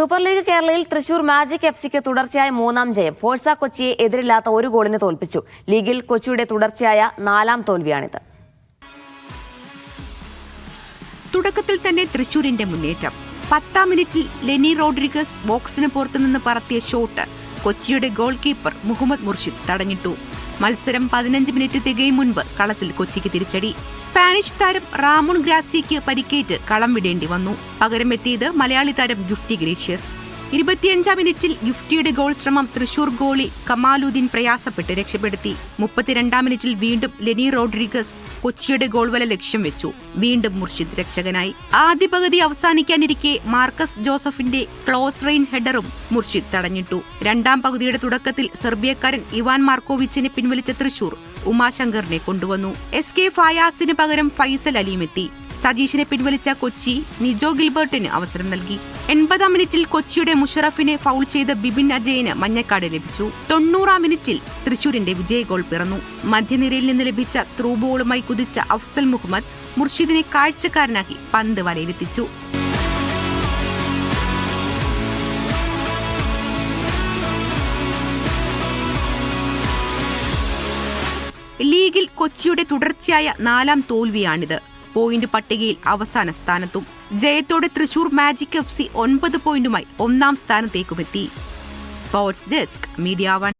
Super league കേരളയിൽ Thrissur magic F സിക്ക് തുടർച്ചയായ മൂന്നാം ജയം. ഫോഴ്സ കൊച്ചിയെ എതിരില്ലാത്ത ഒരു ഗോളിന് തോൽപ്പിച്ചു. ലീഗിൽ കൊച്ചിയുടെ തുടർച്ചയായ നാലാം തോൽവിയാണിത്. തുടക്കത്തിൽ തന്നെ തൃശൂരിന്റെ മുന്നേറ്റം. പത്താം മിനിറ്റിൽ ലെനി റോഡ്രിഗസ് ബോക്സിന് പുറത്തുനിന്ന് പറത്തിയ ഷോട്ട് കൊച്ചിയുടെ ഗോൾ കീപ്പർ മുഹമ്മദ് മുർഷിദ് തടഞ്ഞിട്ടു. മത്സരം പതിനഞ്ച് മിനിറ്റ് തികയും മുൻപ് കളത്തിൽ കൊച്ചിക്ക് തിരിച്ചടി. സ്പാനിഷ് താരം റാമുൺ ഗ്രാസിക്ക് പരിക്കേറ്റ് കളം വിടേണ്ടി വന്നു. പകരമെത്തിയത് മലയാളി താരം ഗിഫ്റ്റി ഗ്രേഷ്യസ്. ഇരുപത്തിയഞ്ചാം മിനിറ്റിൽ ഗിഫ്റ്റിയുടെ ഗോൾ ശ്രമം തൃശൂർ ഗോളി കമാലുദ്ദീൻ പ്രയാസപ്പെട്ട് രക്ഷപ്പെടുത്തി. മുപ്പത്തിരണ്ടാം മിനിറ്റിൽ വീണ്ടും ലെനി റോഡ്രിഗസ് കൊച്ചിയുടെ ഗോൾ വല ലക്ഷ്യം വെച്ചു. വീണ്ടും മുർഷിദ് രക്ഷകനായി. ആദ്യ പകുതി അവസാനിക്കാനിരിക്കെ മാർക്കസ് ജോസഫിന്റെ ക്ലോസ് റേഞ്ച് ഹെഡറും മുർഷിദ് തടഞ്ഞിട്ടു. രണ്ടാം പകുതിയുടെ തുടക്കത്തിൽ സെർബിയക്കാരൻ ഇവാൻ മാർക്കോവിച്ചിനെ പിൻവലിച്ച തൃശൂർ ഉമാശങ്കറിനെ കൊണ്ടുവന്നു. എസ് കെ ഫയാസിന് പകരം ഫൈസൽ അലിയുമെത്തി. സജീഷിനെ പിൻവലിച്ച കൊച്ചി നിജോ ഗിൽബർട്ടിന് അവസരം നൽകി. എൺപതാം മിനിറ്റിൽ കൊച്ചിയുടെ മുഷറഫിനെ ഫൗൾ ചെയ്ത ബിബിൻ അജയന് മഞ്ഞക്കാട് ലഭിച്ചു. തൊണ്ണൂറാം മിനിറ്റിൽ തൃശൂരിന്റെ വിജയ ഗോൾ പിറന്നു. മധ്യനിരയിൽ നിന്ന് ലഭിച്ച ത്രൂബോളുമായി കുതിച്ച അഫ്സൽ മുഹമ്മദ് മുർഷിദിനെ കാഴ്ചക്കാരനാക്കി പന്ത് വലയിലെത്തിച്ചു. ലീഗിൽ കൊച്ചിയുടെ തുടർച്ചയായ നാലാം തോൽവിയാണിത്. പോയിന്റ് പട്ടികയിൽ അവസാന സ്ഥാനത്തും. ജയത്തോടെ തൃശൂർ മാജിക് എഫ് സി ഒൻപത് പോയിന്റുമായി ഒന്നാം സ്ഥാനത്തേക്കുമെത്തി. Sports desk media one.